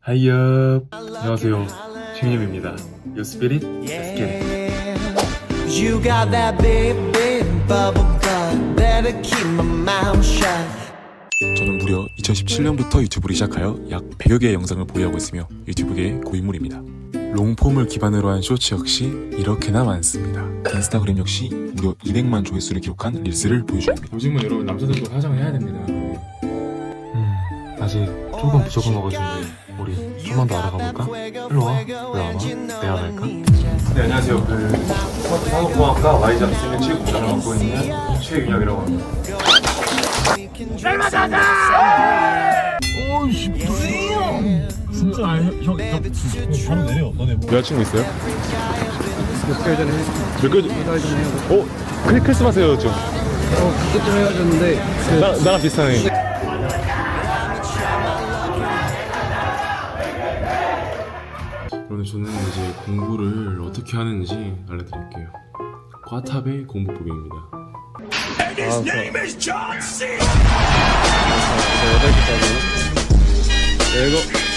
하이업 안녕하세요 최민엽입니다 Your spirit, let's get it You got that big, big bubble butt. Better keep my mouth shut. 저는 무려 2017년부터 유튜브를 시작하여 약 100여 개의 영상을 보유하고 있으며 유튜브계의 고인물입니다. 롱폼을 기반으로 한 쇼츠 역시 이렇게나 많습니다. 인스타그램 역시 무려 200만 조회수를 기록한 릴스를 보여줍니다. 요즘은 여러분 남자들도 화장을 해야 됩니다 음 아직 조금 부족한 것 같은데 우리 좀만 더 알아가 볼까? 일로 와왜안 와? 내가 갈까? 네 안녕하세요 그 스마트 산업공학과 Y잡스 있는 체육부장을 맡고 있는 최윤혁이라고 합니다 진짜 아니 형, 형, 형 바로 내려 너네 뭐 여자친구 있어요? 몇 개월 전에 몇 개월 전에 어? 크리, 크리스마스 헤어졌죠? 어, 그때쯤 헤어졌는데 나, 나랑 비슷하네 그런데 저는 이제 공부를 어떻게 하는지 알려드릴게요. 과탑의 공부법입니다. 여덟 개까지 열고